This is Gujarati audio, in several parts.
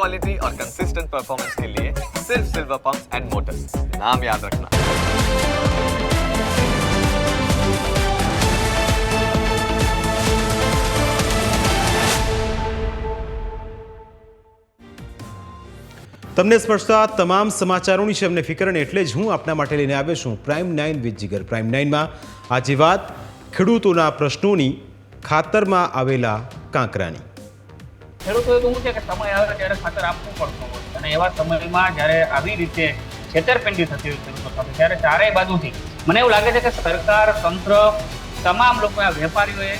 क्वालिटी और कंसिस्टेंट परफॉर्मेंस के लिए सिर्फ सिल्वर पंप्स एंड मोटर्स नाम याद रखना તમને સ્પર્શતા તમામ સમાચારોની છે અમને ફિકર અને એટલે જ હું આપના માટે લઈને આવ્યો છું prime nine with Jigar prime નાઇનમાં આજે વાત ખેડૂતોના પ્રશ્નોની ખાતરમાં આવેલા કાંકરાની ખેડૂતોએ તો શું છે કે સમય આવે ત્યારે ખાતર આપવું પડતું હોય. અને એવા સમયમાં જ્યારે આવી રીતે છેતરપિંડી થતી હોય ખેડૂતો સાથે, ત્યારે ચારેય બાજુથી મને એવું લાગે છે કે સરકાર, તંત્ર, તમામ લોકો આ વેપારીઓએ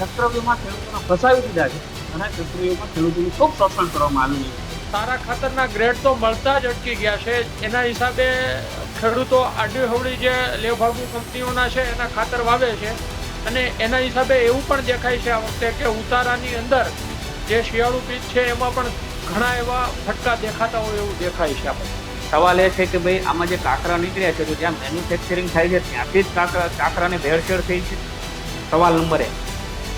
ચક્રવ્યૂહમાં ખેડૂતોને ફસાવી દીધા છે અને ચક્રવ્યૂહમાં ખેડૂતોનું ખૂબ શોષણ કરવામાં આવ્યું છે. સારા ખાતરના ગ્રેડ તો મળતા જ અટકી ગયા છે. એના હિસાબે ખેડૂતો આડી હવળી જે લેભાગુ કંપનીઓના છે, એના ખાતર વાવે છે. અને એના હિસાબે એવું પણ દેખાય છે આ વખતે કે ઉતારાની અંદર જે શિયાળુ પીચ છે, એમાં પણ ઘણા એવા ફટકા દેખાતા હોય એવું દેખાય છે આપણે સવાલ એ છે કે ભાઈ, આમાં જે કાંકરા નીકળ્યા છે, તો જ્યાં મેન્યુફેક્ચરિંગ થાય છે, ત્યાંથી જ કાંકરા, કાંકરાની ભેળસેળ થઈ છે? સવાલ નંબર એક.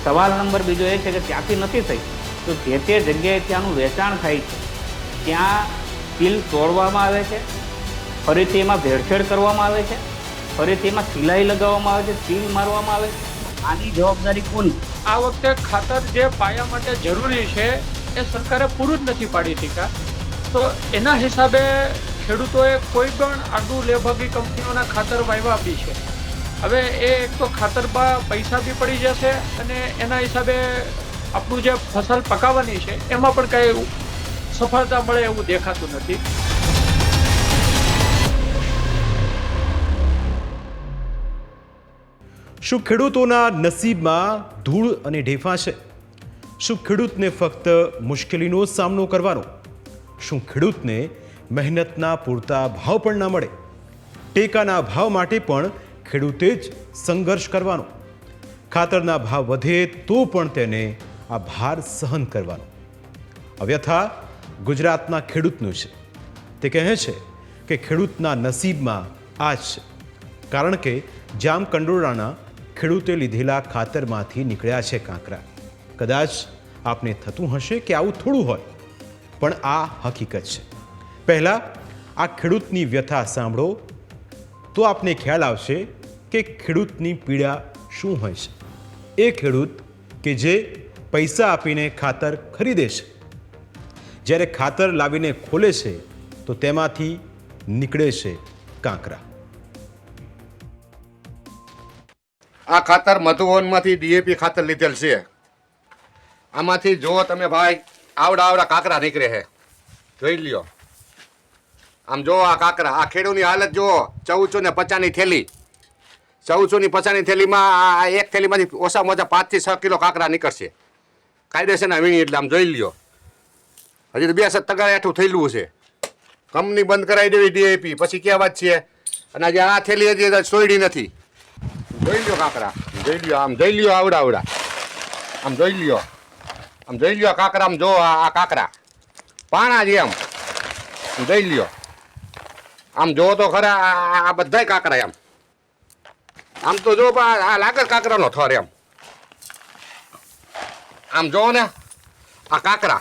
સવાલ નંબર બીજો એ છે કે ત્યાંથી નથી થઈ. તો જે તે જગ્યાએ ત્યાંનું વેચાણ થાય છે, ત્યાં સીલ તોડવામાં આવે છે, ફરીથી એમાં ભેળસેળ કરવામાં આવે છે, ફરીથી એમાં સિલાઈ લગાવવામાં આવે છે, સીલ મારવામાં આવે છે. આની જવાબદારી કોની? આ વખતે ખાતર જે પાયા માટે જરૂરી છે, એ સરકારે પૂરું જ નથી પાડી ટીકા તો એના હિસાબે ખેડૂતોએ કોઈ પણ આડું લેભાગી કંપનીઓના ખાતર વાયવા આપી છે. હવે એ એક તો ખાતરમાં પૈસા બી પડી જશે અને એના હિસાબે આપણું જે ફસલ પકાવવાની છે, એમાં પણ કંઈ સફળતા મળે એવું દેખાતું નથી. શું ખેડૂતોના નસીબમાં ધૂળ અને ઢેફા છે? શું ખેડૂતને ફક્ત મુશ્કેલીનો સામનો કરવાનો? શું ખેડૂતને મહેનતના પૂરતા ભાવ પણ ના મળે? ટેકાના ભાવ માટે પણ ખેડૂતે જ સંઘર્ષ કરવાનો. ખાતરના ભાવ વધે તો પણ તેને આ ભાર સહન કરવાનો. અવ્યથા ગુજરાતના ખેડૂતનું છે. તે કહે છે કે ખેડૂતના નસીબમાં આ જ છે. કારણ કે જામ કંડોરાના ખેડૂતે લીધેલા ખાતરમાંથી નીકળ્યા છે કાંકરા. કદાચ આપને થતું હશે કે આવું થોડું હોય, પણ આ હકીકત છે. પહેલાં આ ખેડૂતની વ્યથા સાંભળો, તો આપને ખ્યાલ આવશે કે ખેડૂતની પીડા શું હોય છે. એ ખેડૂત કે જે પૈસા આપીને ખાતર ખરીદે છે. જ્યારે ખાતર લાવીને ખોલે છે, તો તેમાંથી નીકળે છે કાંકરા. આ ખાતર મધુવનમાંથી ડીએપી ખાતર લીધેલ છે. આમાંથી જો તમે ભાઈ આવડા આવડા કાંકરા નીકળે છે. જોઈ લ્યો. આમ જો આ કાંકરા, આ ખેડૂની હાલત જુઓ. ચૌદસો ને પચાસની થેલી. ચૌદસો ની પચાસની થેલીમાં આ એક થેલીમાંથી ઓછામાં ઓછા પાંચથી છ કિલો કાંકરા નીકળશે. કાયદેસરના વીણી એટલે આમ જોઈ લ્યો. હજી તો બે સત તગાર હેઠું થયેલું છે. કંપની બંધ કરાવી દેવી ડીએપી પછી ક્યાં વાત છે? અને આજે આ થેલી હજી સોયડી નથી. જોઈ લ્યો કાંકરા. જોઈ લ્યો, આમ જોઈ લ્યો, આવડા આવડા. આમ જોઈ લ્યો. આમ જોઈ લ્યો કાંકરા, આમ જો આ કાંકરા. પાણા જ એમ. જોઈ લ્યો. આમ જો તો ખરા આ- બધાય કાંકરા એમ. આમ તો જો આ લાગે કાંકરાનો થર એમ. આમ જો ને, આ કાંકરા.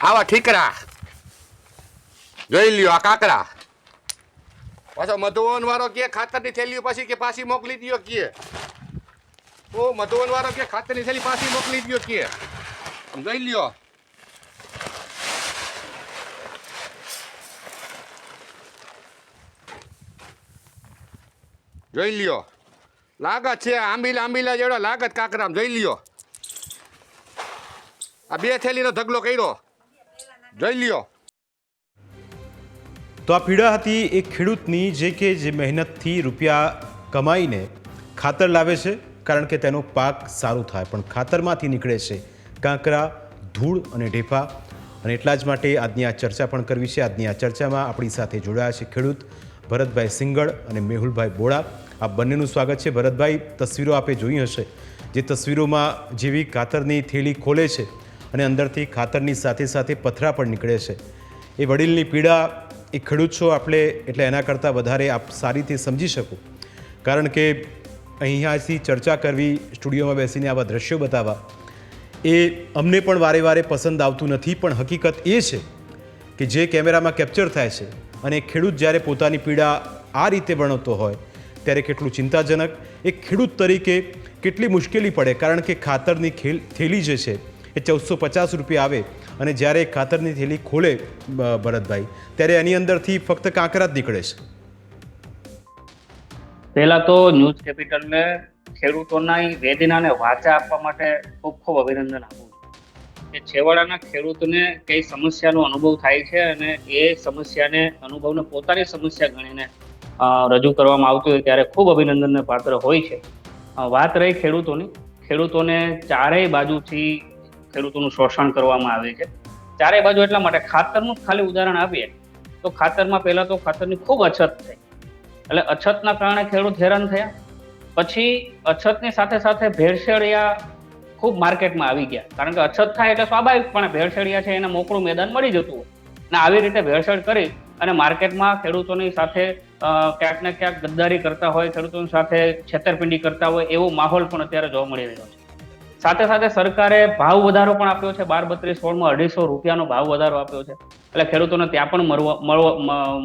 આવા ઠીકરા. જોઈ લ્યો આ કાંકરા. પાછો મધુવન વાળો કે ખાતરની થેલીઓ પાછી કે પાછી મોકલી દ્યો કે? ઓ મધુવન વાળો કે ખાતરની થેલી પાછી મોકલી દો કે? જોઈ લ્યો. જોઈ લ્યો. લાગત છે આંબીલા આંબીલા જેવડા લાગત કાકરામ, જોઈ લ્યો. આ બે થેલીનો ઢગલો કર્યો. જોઈ લ્યો. તો આ પીડા હતી એ ખેડૂતની જે કે જે મહેનતથી રૂપિયા કમાઈને ખાતર લાવે છે, કારણ કે તેનો પાક સારો થાય. પણ ખાતરમાંથી નીકળે છે કાંકરા, ધૂળ અને ઢેફા. અને એટલા જ માટે આજની આ ચર્ચા પણ કરવી છે. આજની આ ચર્ચામાં આપણી સાથે જોડાયા છે ખેડૂત ભરતભાઈ સિંગળ અને મેહુલભાઈ બોડા. આ બંનેનું સ્વાગત છે. ભરતભાઈ, તસવીરો આપે જોઈ હશે, જે તસવીરોમાં જેવી ખાતરની થેલી ખોલે છે અને અંદરથી ખાતરની સાથે સાથે પથરા પણ નીકળે છે. એ વડીલની પીડા એ ખેડૂત છો આપણે, એટલે એના કરતાં વધારે આપ સારી રીતે સમજી શકો. કારણ કે અહીંયાથી ચર્ચા કરવી, સ્ટુડિયોમાં બેસીને આવા દ્રશ્યો બતાવવા, એ અમને પણ વારે વારે પસંદ આવતું નથી, પણ હકીકત એ છે કે જે કેમેરામાં કેપ્ચર થાય છે અને ખેડૂત જ્યારે પોતાની પીડા આ રીતે વર્ણવતો હોય, ત્યારે કેટલું ચિંતાજનક. એક ખેડૂત તરીકે કેટલી મુશ્કેલી પડે, કારણ કે ખાતરની ખેલ થેલી જે છે એ ચૌદસો પચાસ રૂપિયા આવે અને જ્યારે એ ખાતરની થેલી ખોલે ભરતભાઈ, ત્યારે એની અંદરથી ફક્ત કાંકરા જ નીકળે છે. પહેલા તો ન્યૂઝ કેપિટલને ખેડૂતોના વેદનાને વાચા આપવા માટે ખૂબ ખૂબ અભિનંદન આપું છું. કે છેવાડાના ખેડૂતને કઈ સમસ્યાનો અનુભવ થાય છે અને એ સમસ્યાને, અનુભવને પોતાની સમસ્યા ગણીને રજૂ કરવામાં આવતું હોય ત્યારે ખૂબ અભિનંદનને પાત્ર હોય છે. વાત રહી ખેડૂતોની. ખેડૂતોને ચારેય બાજુથી ખેડૂતોનું શોષણ કરવામાં આવે છે. ચારે બાજુ એટલા માટે ખાતરનું ખાલી ઉદાહરણ આપીએ, તો ખાતરમાં પહેલાં તો ખાતરની ખૂબ અછત થઈ. એટલે અછતના કારણે ખેડૂત હેરાન થયા. પછી અછતની સાથે સાથે ભેળસેળિયા ખૂબ માર્કેટમાં આવી ગયા. કારણ કે અછત થાય એટલે સ્વાભાવિકપણે ભેળસેળિયા છે, એને મોકળું મેદાન મળી જતું અને આવી રીતે ભેળસેળ કરી અને માર્કેટમાં ખેડૂતોની સાથે ક્યાંક ને ક્યાંક ગદ્દારી કરતા હોય, ખેડૂતોની સાથે છેતરપિંડી કરતા હોય, એવો માહોલ પણ અત્યારે જોવા મળી રહ્યો છે. સાથે સાથે સરકારે ભાવ વધારો પણ આપ્યો છે. બાર, બત્રીસ, સોળમાં અઢીસો રૂપિયાનો ભાવ વધારો આપ્યો છે. એટલે ખેડૂતોને ત્યાં પણ મરવા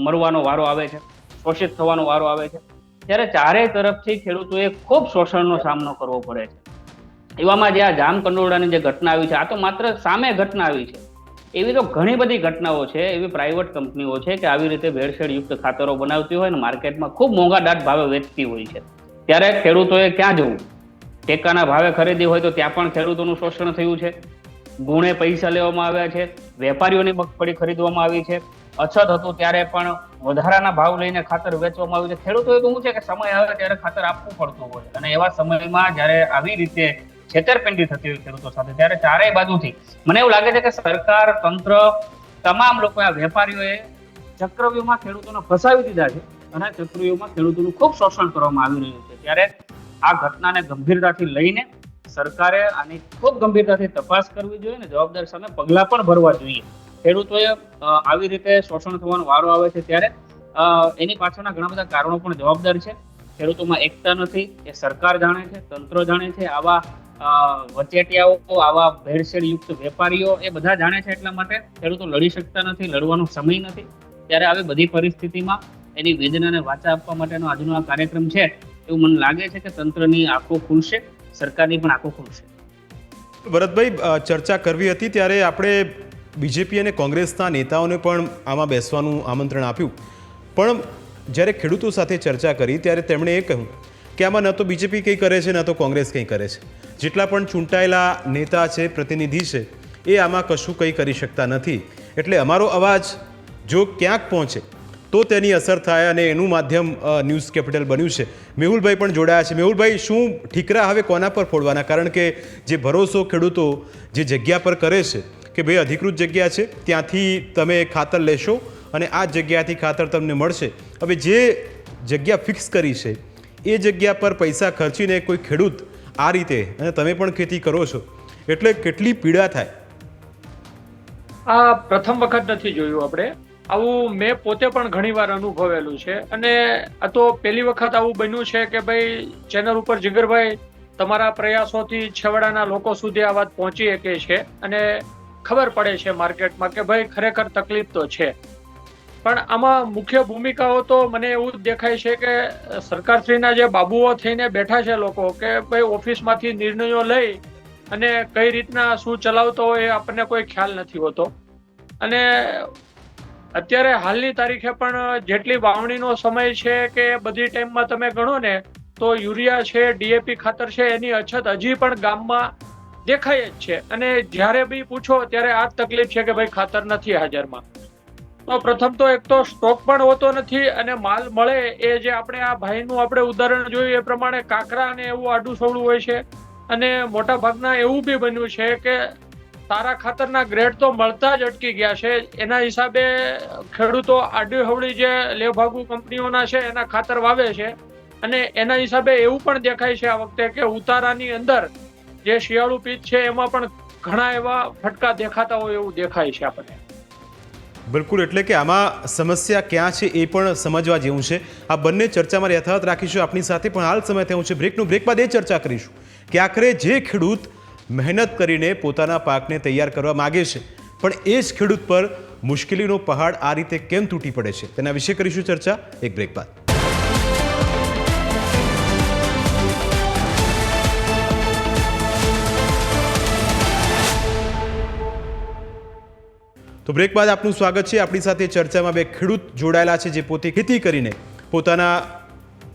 મરવાનો વારો આવે છે. શોષિત થવાનો વારો આવે છે. ત્યારે ચારેય તરફથી ખેડૂતોએ ખૂબ શોષણનો સામનો કરવો પડે છે. એવામાં જે આ જામ કંડોરડાની જે ઘટના આવી છે, આ તો માત્ર સામે ઘટના આવી છે. એવી તો ઘણી બધી ઘટનાઓ છે, એવી પ્રાઇવેટ કંપનીઓ છે કે આવી રીતે ભેળસેળયુક્ત ખાતરો બનાવતી હોય અને માર્કેટમાં ખૂબ મોંઘા દાટ ભાવે વેચતી હોય છે. ત્યારે ખેડૂતોએ ક્યાં જવું? ટેકાના ભાવે ખરીદી હોય તો ત્યાં પણ ખેડૂતોનું શોષણ થયું છે. ગુણે પૈસા લેવામાં આવ્યા છે. વેપારીઓની મગફળી ખરીદવામાં આવી છે. અછત હતું ત્યારે પણ વધારાના ભાવ લઈને ખાતર વેચવામાં આવ્યું છે. ખેડૂતોએ તો શું છે કે સમય આવે ત્યારે ખાતર આપવું પડતું હોય અને એવા સમયમાં જ્યારે આવી રીતે છેતરપિંડી થતી હોય ખેડૂતો સાથે, ત્યારે ચારેય બાજુથી મને એવું લાગે છે કે સરકાર, તંત્ર, તમામ લોકો આ વેપારીઓએ ચક્રવ્યૂહમાં ખેડૂતોને ફસાવી દીધા છે અને ચક્રવ્યૂહમાં ખેડૂતોનું ખૂબ શોષણ કરવામાં આવી રહ્યું છે. ત્યારે આ ઘટનાને ગંભીરતાથી લઈને સરકારે આની ખૂબ ગંભીરતાથી તપાસ કરવી જોઈએ અને જવાબદાર સામે પગલાં પણ ભરવા જોઈએ. ખેડૂતોએ આવી રીતે શોષણ થવાનો વારો આવે છે ત્યારે એની પાછળના ઘણા બધા કારણો પણ જવાબદાર છે. ખેડૂતોમાં એકતા નથી, એ સરકાર જાણે છે, તંત્ર જાણે છે, આવા વચેટિયાઓ, આવા ભેળસેળયુક્ત વેપારીઓ એ બધા જાણે છે એટલા માટે ખેડૂતો લડી શકતા નથી, લડવાનો સમય નથી. ત્યારે આવી બધી પરિસ્થિતિમાં એની વેદનાને વાચા આપવા માટેનો આજનો આ કાર્યક્રમ છે. એવું મને લાગે છે કે તંત્રની આંખો ખુલશે, સરકારની પણ આંખો ખુલશે. ભરતભાઈ ચર્ચા કરવી હતી ત્યારે આપણે બીજેપી અને કોંગ્રેસના નેતાઓને પણ આમાં બેસવાનું આમંત્રણ આપ્યું. પણ જ્યારે ખેડૂતો સાથે ચર્ચા કરી ત્યારે તેમણે એ કહ્યું કે આમાં ન તો બીજેપી કંઈ કરે છે, ન તો કોંગ્રેસ કંઈ કરે છે. જેટલા પણ ચૂંટાયેલા નેતા છે, પ્રતિનિધિ છે, એ આમાં કશું કંઈ કરી શકતા નથી. એટલે અમારો અવાજ જો ક્યાંક પહોંચે તો તેની અસર થાય અને એનું માધ્યમ ન્યૂઝ કેપિટલ બન્યું છે. મેહુલભાઈ પણ જોડાયા છે. મેહુલભાઈ, શું ઠીકરા હવે કોના પર ફોડવાના? કારણ કે જે ભરોસો ખેડૂતો જે જગ્યા પર કરે છે કે ભાઈ અધિકૃત જગ્યા છે, ત્યાંથી તમે ખાતર લેશો અને આ જગ્યાથી ખાતર તમને મળશે. હવે જે જગ્યા ફિક્સ કરી છે, એ જગ્યા પર પૈસા ખર્ચીને કોઈ ખેડૂત આ રીતે, અને તમે પણ ખેતી કરો છો, એટલે કેટલી પીડા થાય? આ પ્રથમ વખત નથી જોયું આપણે. આવું મેં પોતે પણ ઘણીવાર અનુભવેલું છે. અને આ તો પહેલી વખત આવું બન્યું છે કે ભાઈ, ચેનલ ઉપર જીગરભાઈ તમારા પ્રયાસોથી છેવાડાના લોકો સુધી આ વાત પહોંચી શકે છે અને ખબર પડે છે માર્કેટમાં કે ભાઈ, ખરેખર તકલીફ તો છે. પણ આમાં મુખ્ય ભૂમિકાઓ તો મને એવું દેખાય છે કે સરકારશ્રીના જે બાબુઓ થઈને બેઠા છે લોકો કે ભાઈ, ઓફિસમાંથી નિર્ણયો લઈ અને કઈ રીતના શું ચલાવતો હોય એ આપણને કોઈ ખ્યાલ નથી હોતો. અને અત્યારે હાલની તારીખે પણ જેટલી વાવણીનો સમય છે કે બધી ટાઈમમાં તમે ગણો ને, તો યુરિયા છે ડીએપી ખાતર છે, એની અછત હજી પણ ગામમાં દેખાય જ છે. અને જ્યારે બી પૂછો ત્યારે આ તકલીફ છે કે ભાઈ ખાતર નથી હાજરમાં. તો પ્રથમ તો એક તો સ્ટોક પણ હોતો નથી અને માલ મળે એ જે આપણે આ ભાઈનું આપણે ઉદાહરણ જોયું એ પ્રમાણે કાંકરા અને એવું આડું સવડું હોય છે. અને મોટા ભાગના એવું બી બન્યું છે કે સારા ખાતરના ગ્રેડ તો મળતા જ અટકી ગયા છે. એના હિસાબે ખેડૂતો આડી હવળી જે લેભાગુ કંપનીઓના છે, એના ખાતર વાવે છે. અને એના હિસાબે એવું પણ દેખાય છે આ વખતે કે ઉતારાની અંદર જે શિયાળુ પીચ છે, એમાં પણ ઘણા એવા ફટકા દેખાતા હોય એવું દેખાય છે આપણને. બિલકુલ, એટલે કે આમાં સમસ્યા ક્યાં છે એ પણ સમજવા જેવું છે. આ બંને ચર્ચામાં યથાવત રાખીશું. આપની સાથે પણ હાલ સમય થયું છે. બ્રેકનું બ્રેક બાદ એ ચર્ચા કરીશું કે આખરે જે ખેડૂત મહેનત કરીને પોતાના પાકને તૈયાર કરવા માગે છે. પણ એ જ ખેડૂત પર મુશ્કેલીનો પહાડ આ રીતે કેમ તૂટી પડે છે? તેના વિશે કરીશું ચર્ચા. એક બ્રેક બાદ. તો બ્રેક બાદ આપનું સ્વાગત છે. આપણી સાથે ચર્ચામાં બે ખેડૂત જોડાયેલા છે જે પોતે ખેતી કરીને પોતાના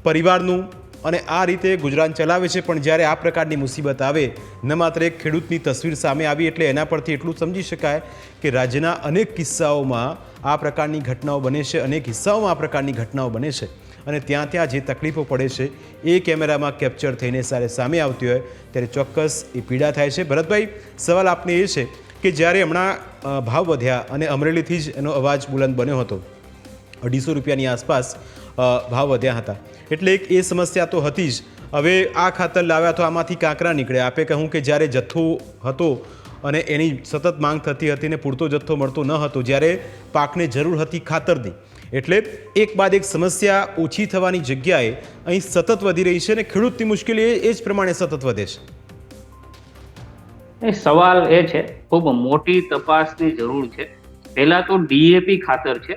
પરિવારનું અને આ રીતે ગુજરાન ચલાવે છે, પણ જ્યારે આ પ્રકારની મુસીબત આવે, ન માત્ર એક ખેડૂતની તસવીર સામે આવી એટલે એના પરથી એટલું સમજી શકાય કે રાજ્યના અનેક કિસ્સાઓમાં આ પ્રકારની ઘટનાઓ બને છે, અનેક કિસ્સાઓમાં આ પ્રકારની ઘટનાઓ બને છે. અને ત્યાં ત્યાં જે તકલીફો પડે છે, એ કેમેરામાં કેપ્ચર થઈને સારે સામે આવતી હોય, ત્યારે ચોક્કસ એ પીડા થાય છે. ભરતભાઈ, સવાલ આપને એ છે કે જ્યારે હમણાં ભાવ વધ્યા અને અમરેલીથી જ એનો અવાજ બુલંદ બન્યો હતો, અઢીસો રૂપિયાની આસપાસ ભાવ વધ્યા હતા. એટલે એક એ સમસ્યા તો હતી જ. હવે આ ખાતર લાવ્યા તો આમાંથી કાંકરા નીકળ્યા. આપે કહું કે જ્યારે જથ્થો હતો અને એની સતત માંગ થતી હતી ને પૂરતો જથ્થો મળતો ન હતો, જ્યારે પાકને જરૂર હતી ખાતરની. એટલે એક બાદ એક સમસ્યા ઓછી થવાની જગ્યાએ અહીં સતત વધી રહી છે અને ખેડૂતની મુશ્કેલી એ જ પ્રમાણે સતત વધે છે. સવાલ એ છે, ખૂબ મોટી તપાસની જરૂર છે. પહેલા તો ડીએપી ખાતર છે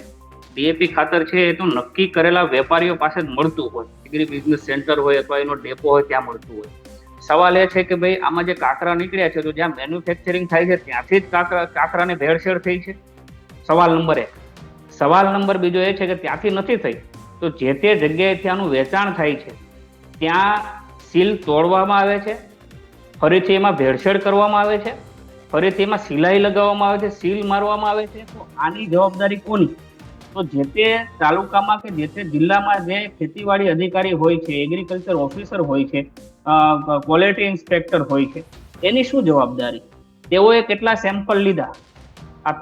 ડીએપી ખાતર છે એ તો નક્કી કરેલા વેપારીઓ પાસે જ મળતું હોય. એગ્રી બિઝનેસ સેન્ટર હોય અથવા એનો ડેપો હોય ત્યાં મળતું હોય. સવાલ એ છે કે ભાઈ, આમાં જે કાંકરા નીકળ્યા છે તો જ્યાં મેન્યુફેક્ચરિંગ થાય છે ત્યાંથી જ કાંકરા, કાંકરાને ભેળસેળ થઈ છે? સવાલ નંબર એક. સવાલ નંબર બીજો એ છે કે ત્યાંથી નથી થઈ. તો જે તે જગ્યાએ ત્યાંનું વેચાણ થાય છે, ત્યાં સીલ તોડવામાં આવે છે, ફરીથી એમાં ભેળસેળ કરવામાં આવે છે, ફરીથી એમાં સિલાઈ લગાવવામાં આવે છે, સીલ મારવામાં આવે છે. તો આની જવાબદારી કોની? તો જે તે તાલુકામાં કે જે તે જિલ્લામાં જે ખેતીવાડી અધિકારી હોય છે એગ્રીકલ્ચર ઓફિસર હોય છે ક્વોલિટી ઇન્સ્પેક્ટર હોય છે, એની શું જવાબદારી? તેઓએ કેટલા સેમ્પલ લીધા?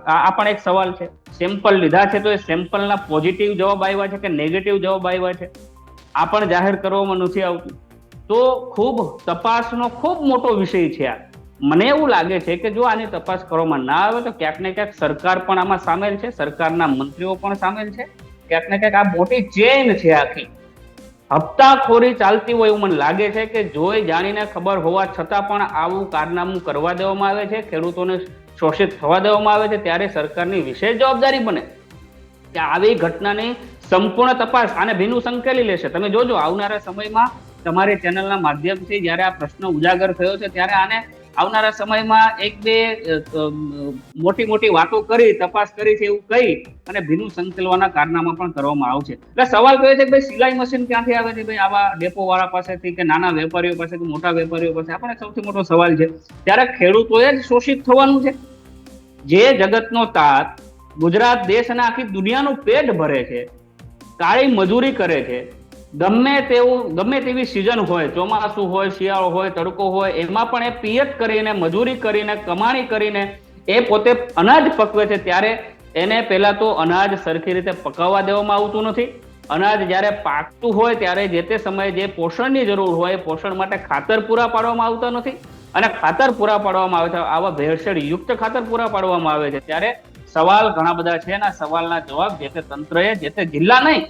આ પણ એક સવાલ છે. સેમ્પલ લીધા છે તો એ સેમ્પલના પોઝિટિવ જવાબ આવ્યા છે કે નેગેટિવ જવાબ આવ્યા છે? આ પણ જાહેર કરવામાં નથી આવતું. તો ખૂબ તપાસનો ખૂબ મોટો વિષય છે આ. મને એવું લાગે છે કે જો આની તપાસ કરવામાં ના આવે તો ક્યાંક ને ક્યાંક સરકાર પણ આમાં સામેલ છે, સરકારના મંત્રીઓ પણ સામેલ છે. ક્યાંક ને ક્યાંક આ મોટી ચેન છે આખી. હપ્તાખોરી ચાલતી હોય એવું મને લાગે છે કે જોઈ જાણીને ખબર હોવા છતાં પણ આવું કારનામું કરવા દેવામાં આવે છે, ખેડૂતોને શોષિત થવા દેવામાં આવે છે, ત્યારે સરકારની વિશેષ જવાબદારી બને. કે આવી ઘટનાની સંપૂર્ણ તપાસ આને ભીનું સંકેલી લેશે. તમે જોજો, આવનારા સમયમાં તમારી ચેનલના માધ્યમથી જ્યારે આ પ્રશ્ન ઉજાગર થયો છે, ત્યારે આને આવનારા સમયમાં એક બે મોટી મોટી વાતો કરી, તપાસ કરી છે એવું કહી અને ભીનું સંકેલવાના કારનામા પણ કરવામાં આવશે. એટલે સવાલ તો છે કે ભાઈ સિલાઈ મશીન ક્યાંથી આવે છે? ભાઈ આવા ડેપો વાળા પાસેથી કે નાના વેપારીઓ પાસે કે મોટા વેપારીઓ પાસે આ પણ એક સૌથી મોટો સવાલ છે, ત્યારે ખેડૂતોએ જ શોષિત થવાનું છે. જે જગતનો તાત ગુજરાત દેશ અને આખી દુનિયાનું પેટ ભરે છે, કાળી મજૂરી કરે છે ગમે તેવું, ગમે તેવી સિઝન હોય, ચોમાસું હોય, શિયાળો હોય, તડકો હોય, એમાં પણ એ પિયત કરીને, મજૂરી કરીને, કમાણી કરીને એ પોતે અનાજ પકવે છે ત્યારે એને પહેલા તો અનાજ સરખી રીતે પકાવવા દેવામાં આવતું નથી. અનાજ જ્યારે પાકતું હોય ત્યારે જે તે સમયે જે પોષણની જરૂર હોય પોષણ માટે ખાતર પૂરા પાડવામાં આવતા નથી અને ખાતર પૂરા પાડવામાં આવે છે. આવા ભેળસેળ યુક્ત ખાતર પૂરા પાડવામાં આવે છે. ત્યારે સવાલ ઘણા બધા છે અને સવાલના જવાબ જે તે તંત્રએ, જે તે જિલ્લા નહીં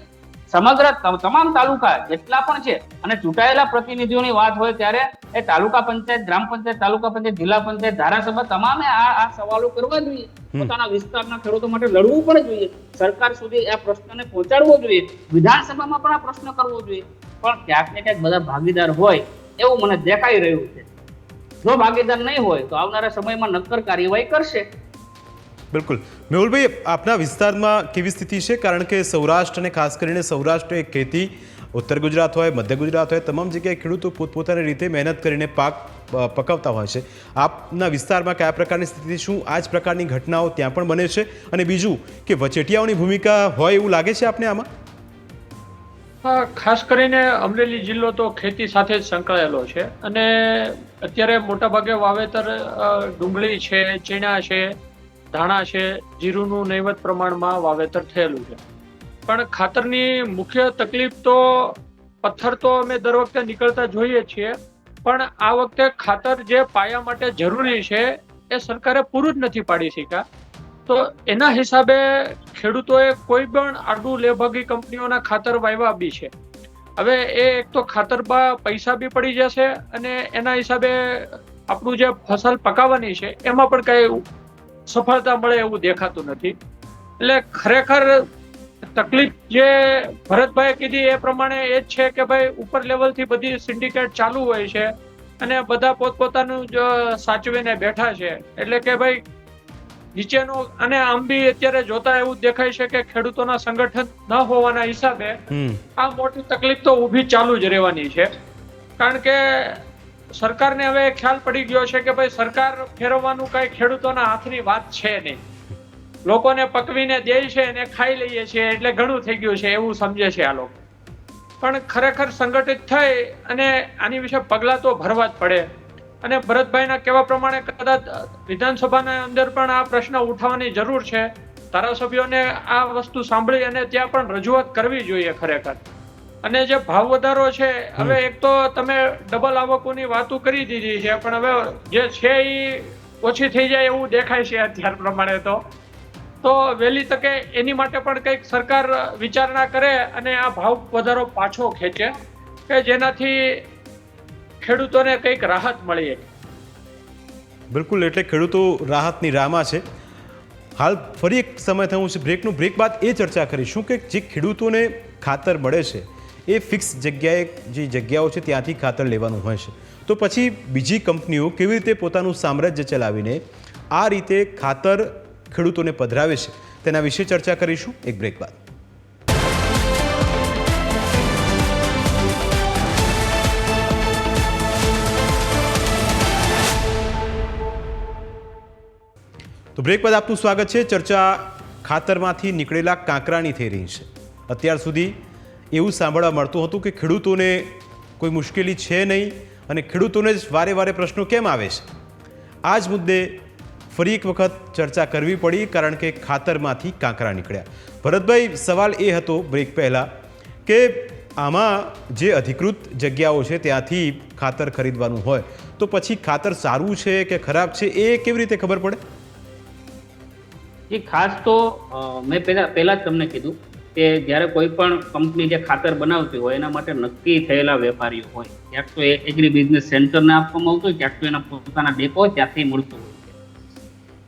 સમગ્ર તમામ તાલુકા જેટલા પણ છે અને ચૂંટાયેલા પ્રતિનિધિઓની વાત હોય ત્યારે એ તાલુકા પંચાયત ગ્રામ પંચાયત તાલુકા પંચાયત જિલ્લા પંચાયત ધારાસભા તમામે આ આ સવાલો કરવા જોઈએ. પોતાના વિસ્તારના ખેડૂતો માટે લડવું પણ જોઈએ. સરકાર સુધી આ પ્રશ્નને પહોંચાડવો જોઈએ. વિધાનસભામાં પણ આ પ્રશ્ન કરવો જોઈએ. પણ ક્યાંક ને ક્યાંક બધા ભાગીદાર હોય એવું મને દેખાઈ રહ્યું છે. જો ભાગીદાર નહીં હોય તો આવનારા સમયમાં નક્કર કાર્યવાહી કરશે. બિલકુલ. મેહુલભાઈ, આપના વિસ્તારમાં કેવી સ્થિતિ છે? કારણ કે સૌરાષ્ટ્ર અને ખાસ કરીને સૌરાષ્ટ્ર એક ખેતી, ઉત્તર ગુજરાત હોય, મધ્ય ગુજરાત હોય, તમામ જગ્યાએ ખેડૂતો પોતપોતાની રીતે મહેનત કરીને પાક પકવતા હોય છે. આપના વિસ્તારમાં કયા પ્રકારની સ્થિતિ શું આ જ પ્રકારની ઘટનાઓ ત્યાં પણ બને છે? અને બીજું કે વચેટિયાઓની ભૂમિકા હોય એવું લાગે છે આપને આમાં? ખાસ કરીને અમરેલી જિલ્લો તો ખેતી સાથે જ સંકળાયેલો છે. અને અત્યારે મોટાભાગે વાવેતર ડુંગળી છે, ચીણા છે ધાણા છે, જીરુંનું નહીવત પ્રમાણમાં વાવેતર થયેલું છે. પણ ખાતરની મુખ્ય તકલીફ તો પથ્થર તો અમે દર વખતે નીકળતા જોઈએ છીએ, પણ આ વખતે ખાતર જે પાયા માટે જરૂરી છે, એ સરકારે પૂરું જ નથી પાડી શક્યા. તો એના હિસાબે ખેડૂતોએ કોઈ પણ આડું લેભાગી કંપનીઓના ખાતર વાવ્યા બી છે. હવે એ એક તો ખાતરમાં પૈસા બી પડી જશે અને એના હિસાબે આપણું જે ફસલ પકાવવાની છે, એમાં પણ કઈ સફળતા મળે એવું દેખાતું નથી. એટલે ખરેખર તકલીફ જે ભરતભાઈ કીધી એ પ્રમાણે એ જ છે કે ભાઈ ઉપર લેવલથી બધી સિન્ડિકેટ ચાલુ હોય છે અને બધા પોતપોતાનું જ સાચવીને બેઠા છે. એટલે કે ભાઈ નીચેનું અને આમ બી અત્યારે જોતા એવું દેખાય છે કે ખેડૂતોના સંગઠન ન હોવાના હિસાબે આ મોટી તકલીફ તો ઊભી ચાલુ જ રહેવાની છે. કારણ કે સરકારને હવે ખ્યાલ પડી ગયો છે કે ભાઈ સરકાર ફેરવવાનું કઈ ખેડૂતોના હાથની વાત છે નહીં. લોકોને પકવીને દે છે અને ખાઈ લઈએ છીએ એટલે ઘણું થઈ ગયું છે એવું સમજે છે આ લોકો. પણ ખરેખર સંગઠિત થઈ અને આની વિશે પગલાં તો ભરવા જ પડે. અને ભરતભાઈના કહેવા પ્રમાણે કદાચ વિધાનસભાના અંદર પણ આ પ્રશ્ન ઉઠાવવાની જરૂર છે. ધારાસભ્યોને આ વસ્તુ સાંભળી અને ત્યાં પણ રજૂઆત કરવી જોઈએ ખરેખર. અને જે ભાવ વધારો છે હવે એક તો તમે ડબલ આવકોની વાતો કરી દીધી છે પણ હવે જે છે એ ઓછી થઈ જાય એવું દેખાય છે અત્યાર પ્રમાણે તો. તો વહેલી તકે એની માટે પણ કંઈક સરકાર વિચારણા કરે અને આ ભાવ વધારો પાછો ખેંચે કે જેનાથી ખેડૂતોને કંઈક રાહત મળી બિલકુલ એટલે ખેડૂતો રાહતની રાહમાં છે. હાલ ફરી એક સમય થયું છે બ્રેકનું બ્રેક બાદ એ ચર્ચા કરીશું કે જે ખેડૂતોને ખાતર મળે છે એ ફિક્સ જગ્યાએ જે જગ્યાઓ છે ત્યાંથી ખાતર લેવાનું હોય છે. તો પછી બીજી કંપનીઓ કેવી રીતે પોતાનું સામ્રાજ્ય ચલાવીને આ રીતે ખાતર ખેડૂતોને પધરાવે છે, તેના વિશે ચર્ચા કરીશું. એક બ્રેક બાદ. તો બ્રેક બાદ આપનું સ્વાગત છે. ચર્ચા ખાતરમાંથી નીકળેલા કાંકરાની થઈ રહી છે. અત્યાર સુધી એવું સાંભળવા મળતું હતું કે ખેડૂતોને કોઈ મુશ્કેલી છે નહીં અને ખેડૂતોને જ વારે વારે પ્રશ્નો કેમ આવે છે? આ જ મુદ્દે ફરી એક વખત ચર્ચા કરવી પડી કારણ કે ખાતરમાંથી કાંકરા નીકળ્યા. ભરતભાઈ, સવાલ એ હતો બ્રેક પહેલાં કે આમાં જે અધિકૃત જગ્યાઓ છે ત્યાંથી ખાતર ખરીદવાનું હોય, તો પછી ખાતર સારું છે કે ખરાબ છે એ કેવી રીતે ખબર પડે? એ ખાસ તો મેં પહેલા પહેલા જ તમને કીધું કે જ્યારે કોઈ પણ કંપની જે ખાતર બનાવતી હોય એના માટે નક્કી થયેલા વેપારીઓ હોય ક્યાંક તો એ એગ્રી બિઝનેસ સેન્ટરને આપવામાં આવતું હોય ક્યાંક તો એના પોતાના ડેપો ત્યાંથી મળતું હોય.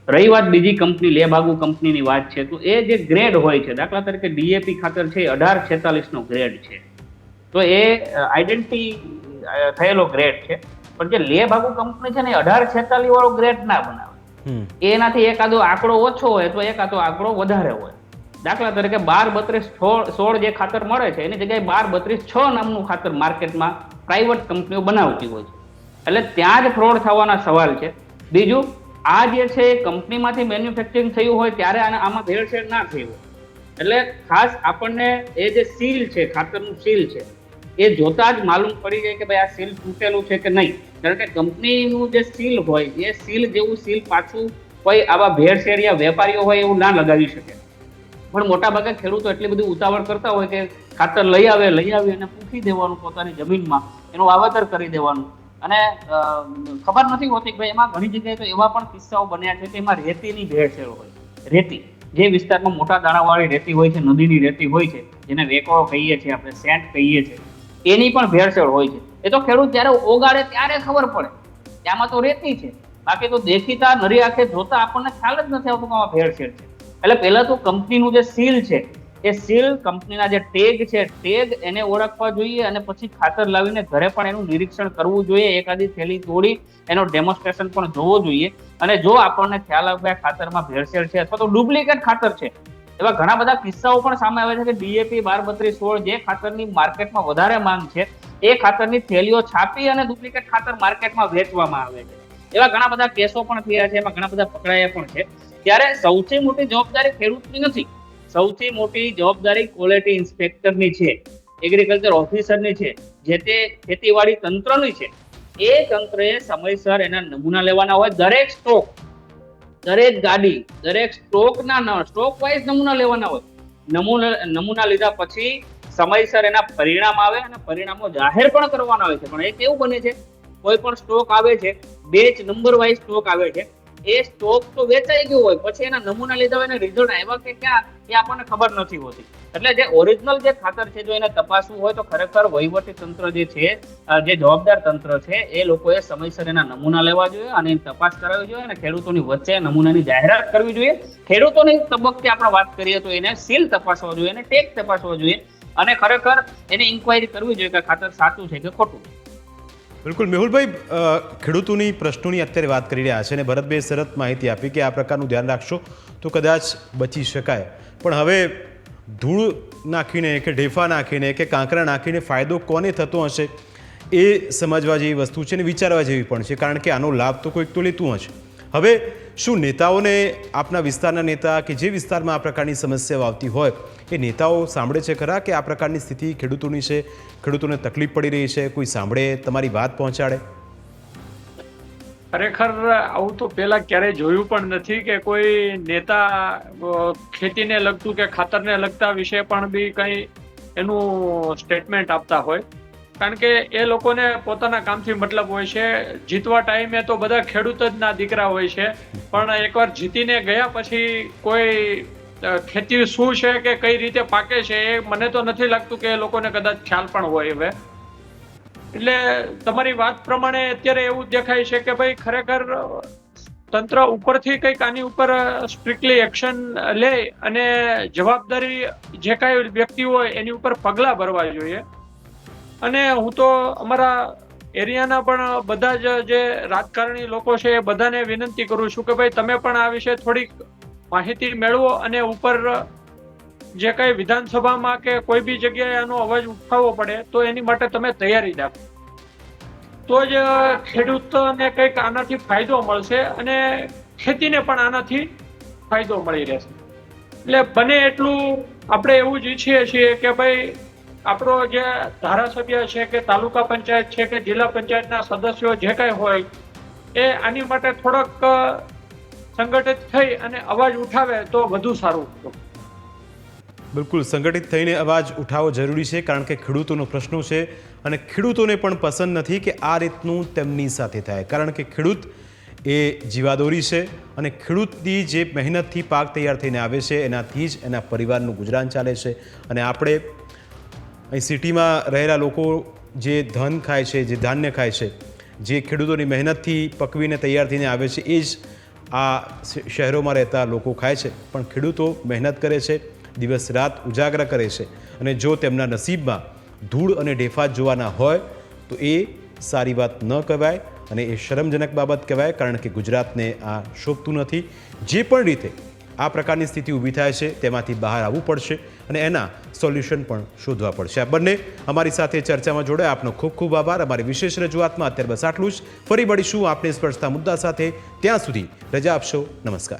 છે રહી વાત બીજી કંપની લેબાગુ કંપનીની વાત છે તો એ જે ગ્રેડ હોય છે દાખલા તરીકે ડીએપી ખાતર છે અઢાર છેતાલીસ નો ગ્રેડ છે. તો એ આઈડેન્ટિટી થયેલો ગ્રેડ છે પણ જે લેબાગુ કંપની છે ને અઢાર છેતાલીસ વાળો ગ્રેડ ના બનાવે. એનાથી એકાદો આંકડો ઓછો હોય તો એકાદો આંકડો વધારે હોય. દાખલા તરીકે બાર બત્રીસ સોળ જે ખાતર મળે છે, એની જગ્યાએ બાર બત્રીસ છ નામનું ખાતર માર્કેટમાં પ્રાઇવેટ કંપનીઓ બનાવતી હોય છે. એટલે ત્યાં જ ફ્રોડ થવાના સવાલ છે. બીજું, આ જે છે એ કંપનીમાંથી મેન્યુફેક્ચરિંગ થયું હોય ત્યારે આને આમાં ભેળસેળ ના થઈ હોય. એટલે ખાસ આપણને એ જે સીલ છે, ખાતરનું સીલ છે, એ જોતા જ માલુમ પડી જાય કે ભાઈ આ સીલ તૂટેલું છે કે નહીં. કારણ કે કંપનીનું જે સીલ હોય, એ સીલ જેવું સીલ પાછું કોઈ આવા ભેળસેળિયા વેપારીઓ હોય એવું ના લગાવી શકે. પણ મોટાભાગે ખેડૂતો એટલી બધી ઉતાવળ કરતા હોય કે ખાતર લઈ આવે, લઈ આવી અને પૂછી દેવાનું પોતાની જમીનમાં, એનું વાવેતર કરી દેવાનું. અને ખબર નથી હોતી કે ભાઈ એમાં ઘણી જગ્યાએ તો એવા પણ કિસ્સાઓ બન્યા છે કે એમાં રેતીની ભેળસેળ હોય. રેતી, જે વિસ્તારમાં મોટા દાણાવાળી રેતી હોય છે, નદીની રેતી હોય છે, જેને વેકળો કહીએ છીએ આપણે સેન્ટ કહીએ છીએ, એની પણ ભેળસેળ હોય છે. એ તો ખેડૂત જ્યારે ઓગાળે ત્યારે ખબર પડે ત્યાંમાં તો રેતી છે. બાકી તો દેખીતા નરી આંખે જોતા આપણને ખ્યાલ જ નથી આવતો કે આમાં ભેળસેળ છે. એટલે પહેલા તો કંપનીનું જે સીલ છે, એ સીલ કંપનીના જે ટેગ છે, ટેગ એને ઓળખવા જોઈએ અને પછી ખાતર લાવીને ઘરે પણ એનું નિરીક્ષણ કરવું જોઈએ, એકાદી થેલી તોડી એનો ડેમોન્સ્ટ્રેશન પણ જોવો જોઈએ. અને જો આપણને ખ્યાલ આવે ખાતરમાં ભેળસેળ છે અથવા તો ડુપ્લિકેટ ખાતર છે, એવા ઘણા બધા કિસ્સાઓ પણ સામે આવે છે કે ડીએપી બાર બત્રીસ સોળ જે ખાતરની માર્કેટમાં વધારે માંગ છે, એ ખાતરની થેલીઓ છાપી અને ડુપ્લિકેટ ખાતર માર્કેટમાં વેચવામાં આવે છે. એવા ઘણા બધા કેસો પણ થયા છે, એમાં ઘણા બધા પકડાયા પણ છે. ત્યારે સૌથી મોટી જવાબદારી ખેડૂતની નથી. સૌથી મોટી જવાબદારી ક્વોલિટી ઇન્સ્પેક્ટરની છે. એગ્રીકલ્ચર ઓફિસરની છે. જે તે ખેતીવાડી તંત્રની છે. એ તંત્રએ સમયસર એના નમૂના લેવાના હોય દરેક સ્ટોક દરેક ગાડી, દરેક સ્ટોકના સ્ટોક વાઇઝ નમૂના લેવાના હોય. નમૂના નમૂના લીધા પછી સમયસર એના પરિણામ આવે અને પરિણામો જાહેર પણ કરવાના હોય છે. પણ એ કેવું બને છે? કોઈ પણ સ્ટોક આવે છે બેચ નંબર વાઇઝ સ્ટોક આવે છે. એ સ્ટોક તો વેચાઈ ગયો હોય, પછી એના નમૂના લીધા હોય રિઝલ્ટ આવ્યા કે ક્યાં, એ આપણને ખબર નથી હોતી. એટલે જે ઓરિજિનલ જે ખાતર છે, જો એને તપાસવું હોય તો ખરેખર વહીવટી તંત્ર જે છે જે જવાબદાર તંત્ર છે, એ લોકોએ સમયસર એના નમૂના લેવા જોઈએ અને તપાસ કરાવવી જોઈએ અને ખેડૂતોની વચ્ચે નમૂનાની જાહેરાત કરવી જોઈએ. ખેડૂતોની તબક્કે આપણે વાત કરીએ તો એને સીલ તપાસવા જોઈએ એને ટેક તપાસવા જોઈએ અને ખરેખર એની ઇન્ક્વાયરી કરવી જોઈએ કે ખાતર સાચું છે કે ખોટું. બિલકુલ. મેહુલભાઈ ખેડૂતોની, પ્રશ્નોની અત્યારે વાત કરી રહ્યા છે અને ભરતભાઈ સરત માહિતી આપી કે આ પ્રકારનું ધ્યાન રાખશો તો કદાચ બચી શકાય. પણ હવે ધૂળ નાખીને કે ઢેફા નાખીને કે કાંકરા નાખીને ફાયદો કોને થતો હશે એ સમજવા જેવી વસ્તુ છે અને વિચારવા જેવી પણ છે. કારણ કે આનો લાભ તો કોઈક તો લેતું હશે. હવે શું નેતાઓને આપના વિસ્તારના નેતા કે જે વિસ્તારમાં આ પ્રકારની સમસ્યાઓ આવતી હોય, એ નેતાઓ સાંભળે છે ખરા કે આ પ્રકારની સ્થિતિ ખેડૂતોની છે? ખેડૂતોને તકલીફ પડી રહી છે? કોઈ સાંભળે તમારી વાત પહોંચાડે? ખરેખર આવું તો પહેલા ક્યારેય જોયું પણ નથી કે કોઈ નેતા ખેતીને લગતું કે ખાતરને લગતા વિશે પણ બી કંઈ એનું સ્ટેટમેન્ટ આપતા હોય. કારણ કે એ લોકોને પોતાના કામથી મતલબ હોય છે. જીતવા ટાઈમે તો બધા ખેડૂત જ ના દીકરા હોય છે. પણ એકવાર જીતીને ગયા પછી કોઈ ખેતી શું છે કે કઈ રીતે પાકે છે એ મને તો નથી લાગતું કે એ લોકોને કદાચ ખ્યાલ પણ હોય હવે. એટલે તમારી વાત પ્રમાણે અત્યારે એવું દેખાય છે કે ભાઈ ખરેખર તંત્ર ઉપરથી કંઈક આની ઉપર સ્ટ્રિક્ટલી એક્શન લે અને જવાબદારી જે કાંઈ વ્યક્તિ હોય એની ઉપર પગલાં ભરવા જોઈએ. અને હું તો અમારા એરિયાના પણ બધા જ જે રાજકારણી લોકો છે એ બધાને વિનંતી કરું છું કે ભાઈ તમે પણ આ વિશે થોડીક માહિતી મેળવો અને ઉપર જે કઈ વિધાનસભામાં કે કોઈ બી જગ્યાએ આનો અવાજ ઉઠાવવો પડે તો એની માટે તમે તૈયારી રાખો. તો જ ખેડૂતને કંઈક આનાથી ફાયદો મળશે અને ખેતીને પણ આનાથી ફાયદો મળી રહેશે. એટલે બને એટલું આપણે એવું જ ઈચ્છીએ છીએ કે ભાઈ આપણો જે ધારાસભ્ય છે કે તાલુકા પંચાયત છે કે જિલ્લા પંચાયતના સદસ્યો જે કાંઈ હોય, એ આની માટે થોડોક સંગઠિત થઈ અને અવાજ ઉઠાવે તો વધુ સારું બિલકુલ, સંગઠિત થઈને અવાજ ઉઠાવવો જરૂરી છે, કારણ કે ખેડૂતોનો પ્રશ્નો છે અને ખેડૂતોને પણ પસંદ નથી કે આ રીતનું તેમની સાથે થાય. કારણ કે ખેડૂત એ જીવાદોરી છે અને ખેડૂતની જે મહેનતથી પાક તૈયાર થઈને આવે છે, એનાથી જ એના પરિવારનું ગુજરાન ચાલે છે. અને આપણે અહીં સિટીમાં રહેલા લોકો જે ધન ખાય છે, જે ધાન્ય ખાય છે, જે ખેડૂતોની મહેનતથી પકવીને તૈયાર થઈને આવે છે, એ જ આ શહેરોમાં રહેતા લોકો ખાય છે. પણ ખેડૂતો મહેનત કરે છે, દિવસ રાત ઉજાગરા કરે છે અને જો તેમના નસીબમાં ધૂળ અને ઢેફા જોવાના હોય, તો એ સારી વાત ન કહેવાય અને એ શરમજનક બાબત કહેવાય કારણ કે ગુજરાતને આ શોભતું નથી. જે પણ રીતે આ પ્રકારની સ્થિતિ ઊભી થાય છે, તેમાંથી બહાર આવવું પડશે. અને એના સોલ્યુશન પણ શોધવા પડશે. આ બંને અમારી સાથે ચર્ચામાં જોડાય. આપનો ખૂબ ખૂબ આભાર. અમારી વિશેષ રજૂઆતમાં અત્યારે બસ આટલું જ. ફરી મળીશું આપને સ્પર્શતા મુદ્દા સાથે. ત્યાં સુધી રજા આપશો. નમસ્કાર.